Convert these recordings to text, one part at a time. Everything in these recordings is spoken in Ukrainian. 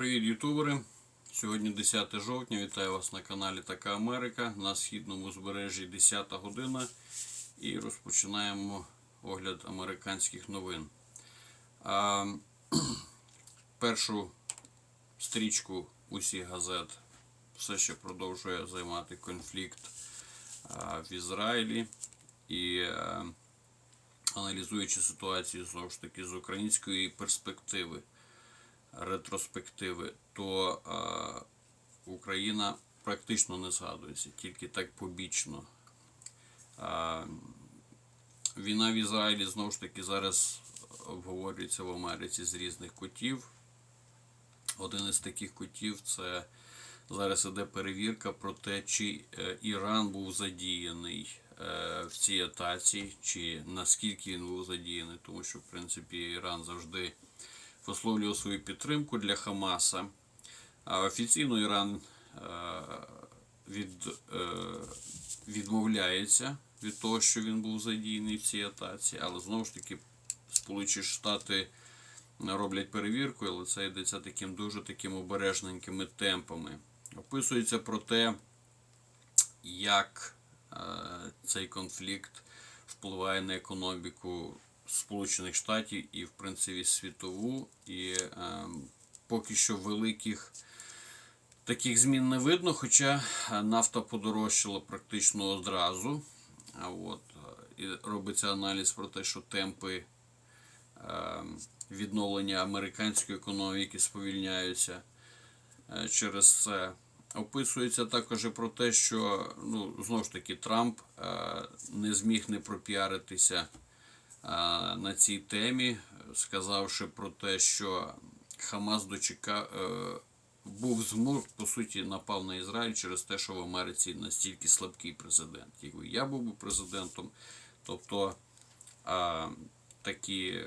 Привіт, ютубери! Сьогодні 10 жовтня. Вітаю вас на каналі Така Америка на східному узбережжі 10 година. І розпочинаємо огляд американських новин. А, першу стрічку усіх газет все ще продовжує займати конфлікт а, в Ізраїлі. І а, аналізуючи ситуацію знову ж таки з української перспективи ретроспективи, то е, Україна практично не згадується, тільки так побічно. Е, війна в Ізраїлі знову ж таки зараз обговорюється в Америці з різних кутів. Один із таких кутів це зараз іде перевірка про те, чи е, Іран був задіяний е, в цій атаці, чи наскільки він був задіяний, тому що в принципі Іран завжди висловлював свою підтримку для Хамаса. А офіційно Іран е, від, е, відмовляється від того, що він був задіяний в цій атаці, але знову ж таки Сполучені Штати роблять перевірку, але це йдеться таким дуже таким обережненькими темпами. Описується про те, як е, цей конфлікт впливає на економіку Сполучених Штатів і, в принципі, світову. І е, поки що великих таких змін не видно, хоча нафта подорожчала практично одразу. А от, і робиться аналіз про те, що темпи е, відновлення американської економіки сповільняються е, через це. Описується також про те, що ну, знову ж таки Трамп е, не зміг не пропіаритися на цій темі, сказавши про те, що Хамас дочекав був змог, по суті, напав на Ізраїль через те, що в Америці настільки слабкий президент. Якби я був би президентом, тобто а, такі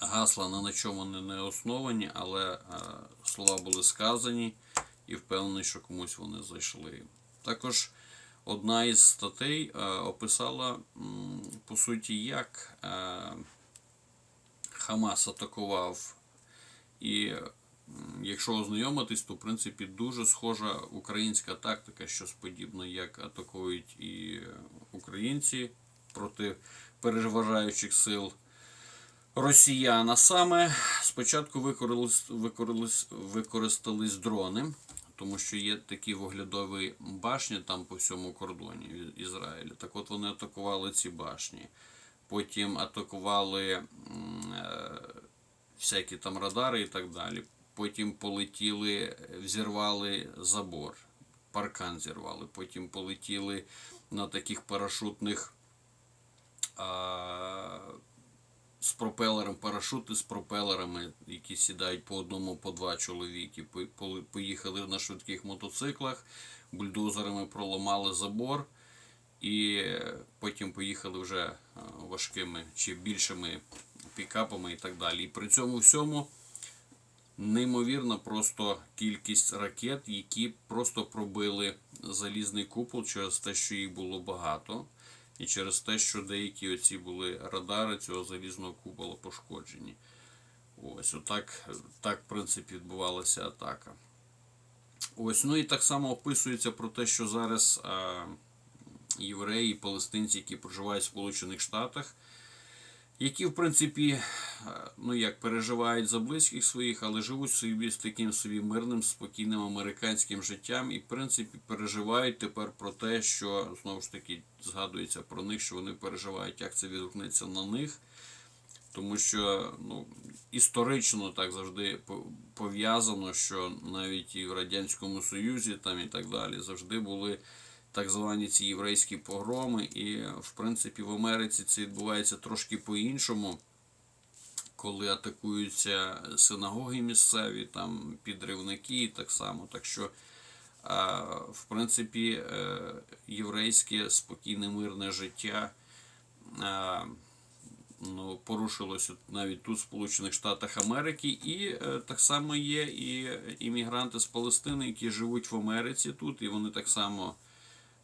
гасла на чому не основані, але а, слова були сказані і впевнений, що комусь вони зайшли. Також одна із статей е, описала по суті, як е, Хамас атакував. І якщо ознайомитись, то в принципі дуже схожа українська тактика, щось подібне, як атакують і українці проти переважаючих сил. Росіян. А саме спочатку використались, використались дрони тому що є такі виглядові башні там по всьому кордоні Ізраїля. Так от вони атакували ці башні. Потім атакували е, всякі там радари і так далі. Потім полетіли, взірвали забор, паркан зірвали. Потім полетіли на таких парашутних. З пропелером, парашути з пропелерами, які сідають по одному, по два чоловіки. Поїхали на швидких мотоциклах, бульдозерами проламали забор, і потім поїхали вже е, важкими чи більшими пікапами і так далі. І при цьому всьому неймовірна просто кількість ракет, які просто пробили залізний купол через те, що їх було багато. І через те, що деякі оці були радари цього залізного купола пошкоджені. Ось, отак, так, в принципі, відбувалася атака. Ось, ну і так само описується про те, що зараз а, євреї і палестинці, які проживають в Сполучених Штатах, які, в принципі, е, ну як переживають за близьких своїх, але живуть собі з таким собі мирним, спокійним американським життям, і, в принципі, переживають тепер про те, що знову ж таки згадується про них, що вони переживають, як це відгукнеться на них. Тому що ну, історично так завжди пов'язано, що навіть і в Радянському Союзі там і так далі завжди були так звані ці єврейські погроми. І, в принципі, в Америці це відбувається трошки по-іншому, коли атакуються синагоги місцеві, там підривники так само. Так що, в принципі, е, єврейське спокійне мирне життя. Ну, порушилося навіть тут, в Сполучених Штатах Америки, і е, так само є і іммігранти з Палестини, які живуть в Америці тут, і вони так само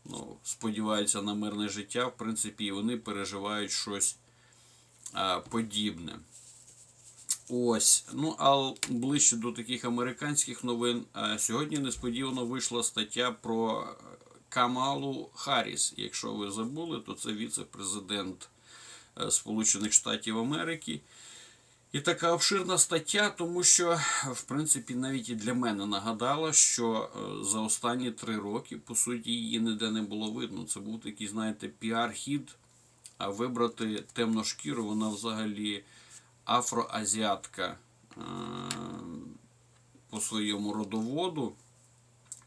ну, сподіваються на мирне життя, в принципі, і вони переживають щось а, подібне. Ось. Ну, а ближче до таких американських новин. е, Сьогодні несподівано вийшла стаття про Камалу Харріс. Якщо ви забули, то це віце-президент е, Сполучених Штатів Америки. І така обширна стаття, тому що, в принципі, навіть і для мене нагадала, що е, за останні три роки, по суті, її ніде не було видно. Це був такий, знаєте, піар-хід, а вибрати темну шкіру, вона взагалі афроазіатка е, по своєму родоводу.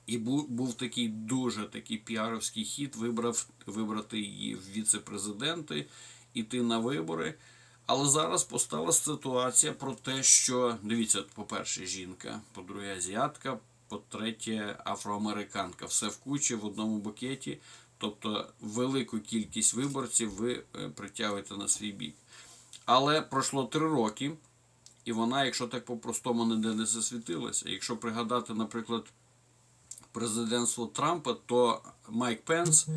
І був, був такий дуже такий піаровський хід вибрав, вибрати її в віце-президенти, іти на вибори. Але зараз постала ситуація про те, що дивіться, по-перше, жінка, по-друге, азіатка, по-третє, афроамериканка. Все в кучі в одному букеті. Тобто велику кількість виборців ви е, притягуєте на свій бік. Але пройшло три роки, і вона, якщо так по-простому, ніде не засвітилася. Якщо пригадати, наприклад, президентство Трампа, то Майк Пенс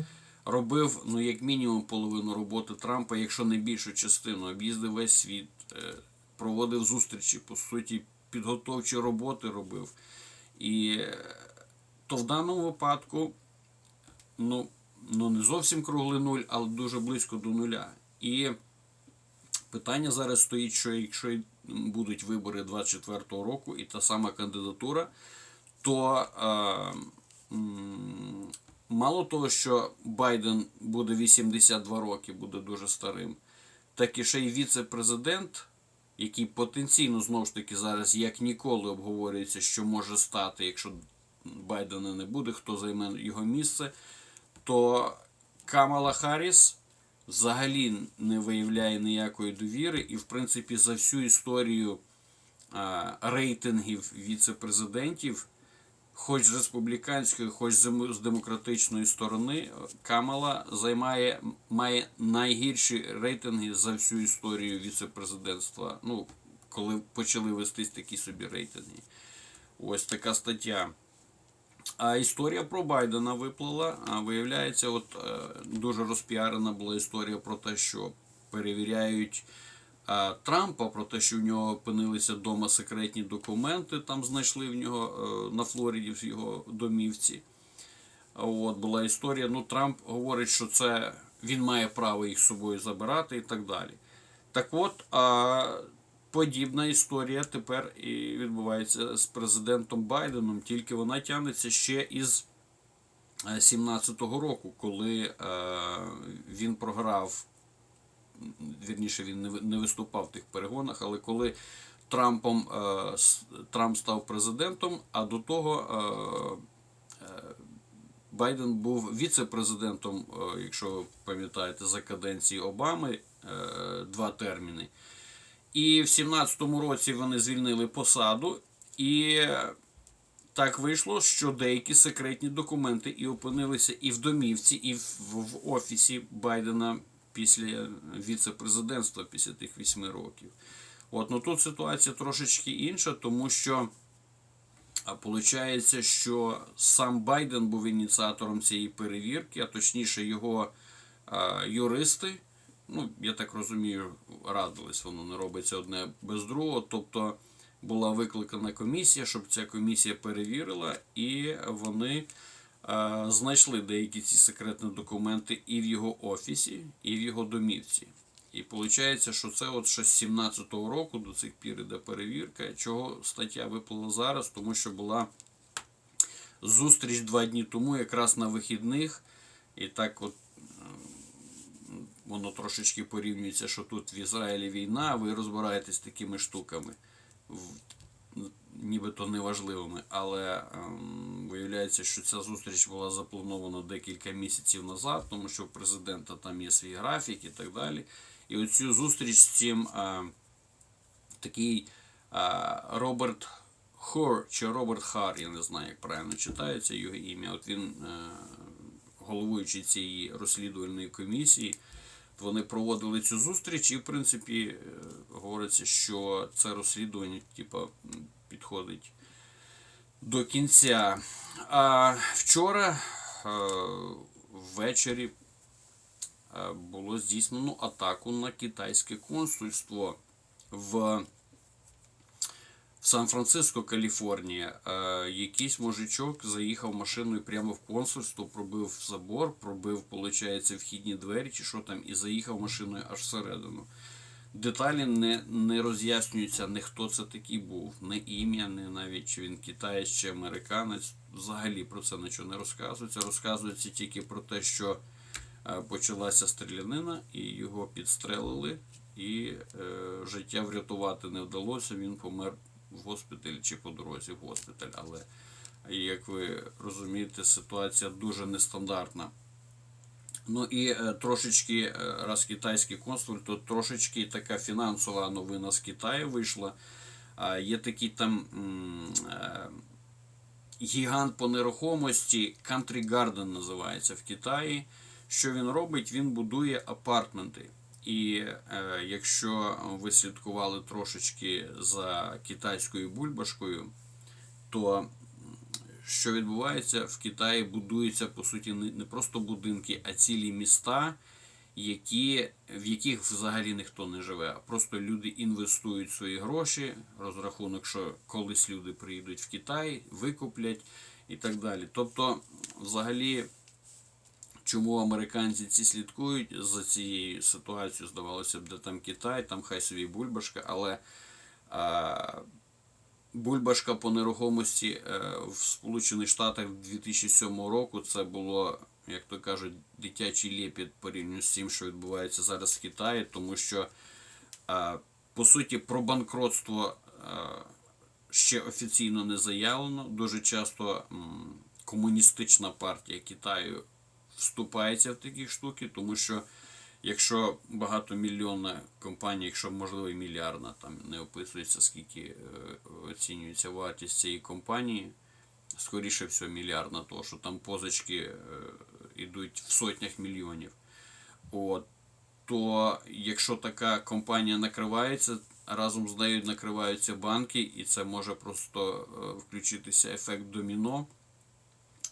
робив ну як мінімум половину роботи Трампа, якщо не більшу частину, об'їздив весь світ, е, проводив зустрічі, по суті, підготовчі роботи робив. І е, то в даному випадку, ну, ну не зовсім круглий нуль, але дуже близько до нуля. І питання зараз стоїть, що якщо будуть вибори 24-го року і та сама кандидатура, то е, мало того, що Байден буде 82 роки, буде дуже старим, так і ще й віце-президент, який потенційно знову ж таки зараз як ніколи обговорюється, що може стати, якщо Байдена не буде, хто займе його місце, то Камала Харріс взагалі не виявляє ніякої довіри, і, в принципі, за всю історію а, рейтингів віце-президентів, хоч з республіканської, хоч з демократичної сторони, Камала займає має найгірші рейтинги за всю історію віце-президентства. Ну, коли почали вестись такі собі рейтинги. Ось така стаття. А історія про Байдена виплила. А виявляється, от е, дуже розпіарена була історія про те, що перевіряють Трампа, про те, що в нього опинилися вдома секретні документи, там знайшли в нього е, на Флориді в його домівці. От була історія. Ну, Трамп говорить, що це він має право їх з собою забирати і так далі. Так от, а, подібна історія тепер і відбувається з президентом Байденом, тільки вона тягнеться ще із 17-го року, коли е, він програв, вірніше, він не виступав в тих перегонах, але коли Трампом, е, Трамп став президентом, а до того е, е, Байден був віце-президентом, якщо ви пам'ятаєте, за каденції Обами два терміни. І в 17-му році вони звільнили посаду, і так вийшло, що деякі секретні документи і опинилися і в домівці, і в офісі Байдена після віце-президентства після тих 8 років. От, ну тут ситуація трошечки інша, тому що виходить, що сам Байден був ініціатором цієї перевірки, а точніше його а, юристи. Ну, я так розумію, радились, воно не робиться одне без другого. Тобто була викликана комісія, щоб ця комісія перевірила, і вони е, знайшли деякі ці секретні документи і в його офісі, і в його домівці. І виходить, що це от ще з 17-го року до цих пір іде перевірка. Чого стаття виплила зараз? Тому що була зустріч два дні тому, якраз на вихідних, і так от воно трошечки порівнюється, що тут в Ізраїлі війна, ви розбираєтесь такими штуками, нібито неважливими. Але ем, виявляється, що ця зустріч була запланована декілька місяців назад, тому що у президента там є свій графік і так далі. І оцю зустріч з цим е, такий е, Роберт Хор чи Роберт Хар, я не знаю, як правильно читається його ім'я. От він е, головуючий цієї розслідувальної комісії. Вони проводили цю зустріч, і в принципі е, говориться, що це розслідування типу, підходить до кінця. А вчора е, ввечері е, було здійснено атаку на китайське консульство в Сан-Франциско, Каліфорнія. Е, якийсь мужичок заїхав машиною прямо в консульство, пробив забор, пробив, виходить, вхідні двері чи що там, і заїхав машиною аж всередину. Деталі не, не роз'яснюються, не хто це такий був, не ім'я, не навіть чи він китаєць чи американець. Взагалі про це нічого не розказується. Розказується тільки про те, що е, почалася стрілянина і його підстрелили, і е, життя врятувати не вдалося. Він помер в госпіталі чи по дорозі в госпіталь. Але як ви розумієте, ситуація дуже нестандартна. Ну і е, трошечки, е, раз китайський консул, то трошечки така фінансова новина з Китаю вийшла. Є такий там е, гігант по нерухомості, Country Garden називається в Китаї. Що він робить? Він будує апартменти. І якщо ви слідкували трошечки за китайською бульбашкою, то що відбувається в Китаї, будуються по суті не просто будинки, а цілі міста, які, в яких взагалі ніхто не живе. А просто люди інвестують свої гроші, розрахунок, що колись люди приїдуть в Китай, викуплять і так далі. Тобто, взагалі. Чому американці ці слідкують за цією ситуацією, здавалося б, де там Китай, там хай собі бульбашка, але бульбашка по нерухомості е, в Сполучених Штатах 2007 року це було, як то кажуть, дитячий лепіт порівняно з тим, що відбувається зараз в Китаї, тому що по суті про банкротство ще офіційно не заявлено. Дуже часто комуністична партія Китаю вступається в такі штуки, тому що якщо багатомільйонна компанія, якщо можливо і мільярдна, там не описується, скільки е, оцінюється вартість цієї компанії, скоріше всього мільярдна, тому що там позички е, йдуть в сотнях мільйонів. От, то якщо така компанія накривається, разом з нею накриваються банки, і це може просто е, включитися ефект доміно.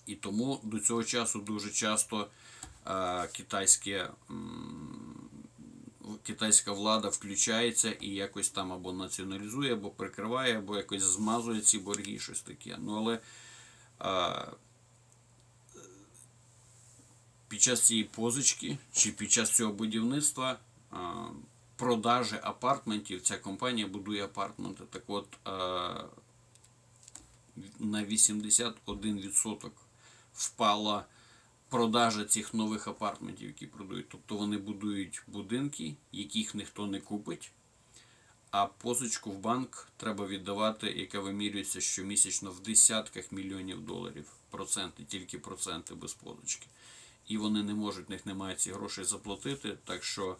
І тому до цього часу дуже часто китайське, китайська влада включається і якось там або націоналізує, або прикриває, або якось змазує ці борги, щось таке. Ну але е, під час цієї позички чи під час цього будівництва е, продажі апартментів, ця компанія будує апартменти. Так от е, на 81% впала продажа цих нових апартментів, які продають. Тобто вони будують будинки, яких ніхто не купить, а позичку в банк треба віддавати, яка вимірюється щомісячно в десятках мільйонів доларів. Проценти, тільки проценти без позички. І вони не можуть, в них немає ці грошей заплатити. Так що,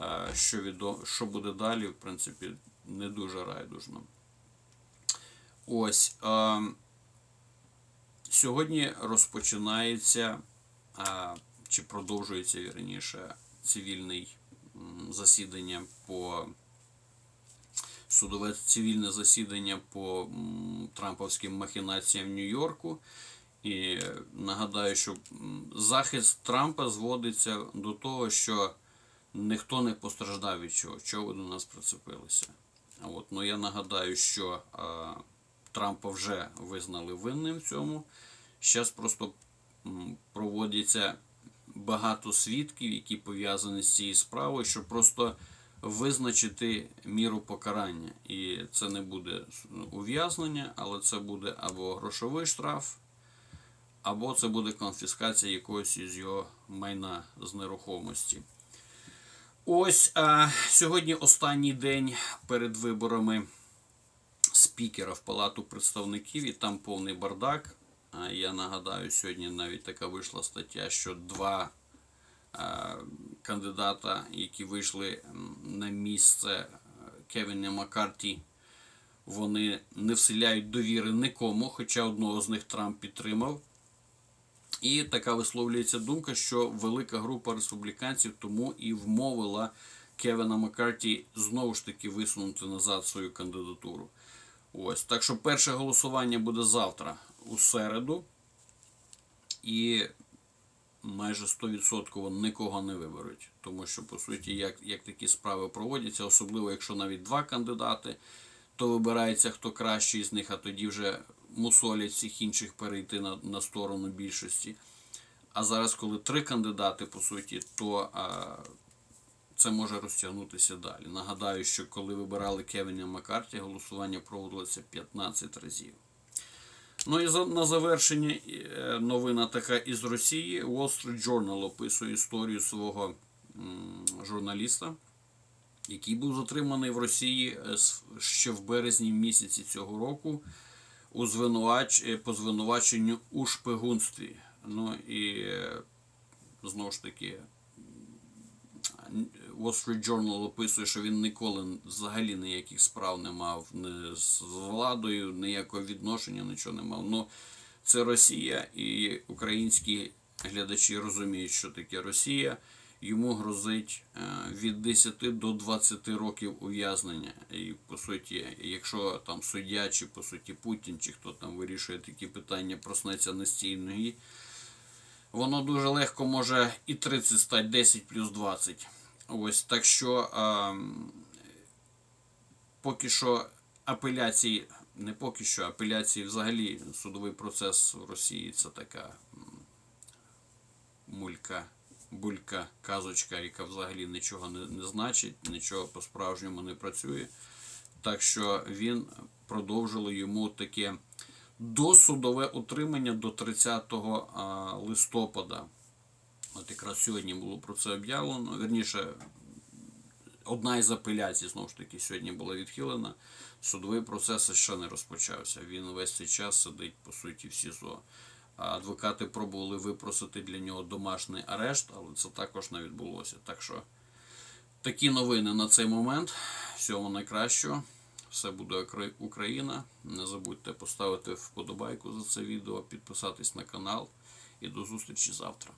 е, що, відо, що буде далі, в принципі, не дуже райдужно. Ось. Е, Сьогодні розпочинається чи продовжується вірніше цивільний засідання по судове цивільне засідання по трамповським махінаціям Нью-Йорку. І нагадаю, що захист Трампа зводиться до того, що ніхто не постраждав від чого, чого ви до нас прицепилися. От, ну я нагадаю, що а, Трампа вже визнали винним в цьому. Зараз просто проводяться багато свідків, які пов'язані з цією справою, щоб просто визначити міру покарання. І це не буде ув'язнення, але це буде або грошовий штраф, або це буде конфіскація якогось із його майна з нерухомості. Ось а, сьогодні останній день перед виборами спікера в Палату представників, і там повний бардак. Я нагадаю, сьогодні навіть така вийшла стаття, що два е, кандидата, які вийшли на місце е, Кевіна Маккарті, вони не вселяють довіри нікому, хоча одного з них Трамп підтримав. І така висловлюється думка, що велика група республіканців тому і вмовила Кевіна Маккарті знову ж таки висунути назад свою кандидатуру. Ось. Так що перше голосування буде завтра у середу. І майже 100% нікого не виберуть. Тому що, по суті, як, як такі справи проводяться, особливо якщо навіть два кандидати, то вибирається хто кращий з них, а тоді вже мусолять всіх інших перейти на, на сторону більшості. А зараз, коли три кандидати, по суті, то а, це може розтягнутися далі. Нагадаю, що коли вибирали Кевіна Маккарті, голосування проводилося 15 разів. Ну і на завершення е, новина така із Росії. Wall Street Journal описує історію свого журналіста, який був затриманий в Росії е, ще в березні місяці цього року у звинувач... е, по звинуваченню у шпигунстві. Ну і знову ж таки. Wall Street Journal описує, що він ніколи взагалі ніяких справ не мав ні з владою, ніякого відношення, нічого не мав. Ну, це Росія, і українські глядачі розуміють, що таке Росія. Йому грозить е, від 10 до 20 років ув'язнення. І по суті, якщо там суддя, чи по суті Путін, чи хто там вирішує такі питання, проснеться на воно дуже легко може і 30 стати 10 плюс 20. Ось так що ем, поки що апеляції, не поки що, апеляції взагалі судовий процес в Росії це така мулька, булька, казочка, яка взагалі нічого не, не значить, нічого по-справжньому не працює. Так що він продовжили йому таке досудове утримання до 30 листопада. От якраз сьогодні було про це об'явлено. Вірніше, одна із апеляцій, знову ж таки, сьогодні була відхилена. Судовий процес ще не розпочався. Він весь цей час сидить, по суті, в СІЗО. Адвокати пробували випросити для нього домашній арешт, але це також не відбулося. Так що такі новини на цей момент. Всього найкращого. Все буде Україна. Не забудьте поставити вподобайку за це відео, підписатись на канал і до зустрічі завтра.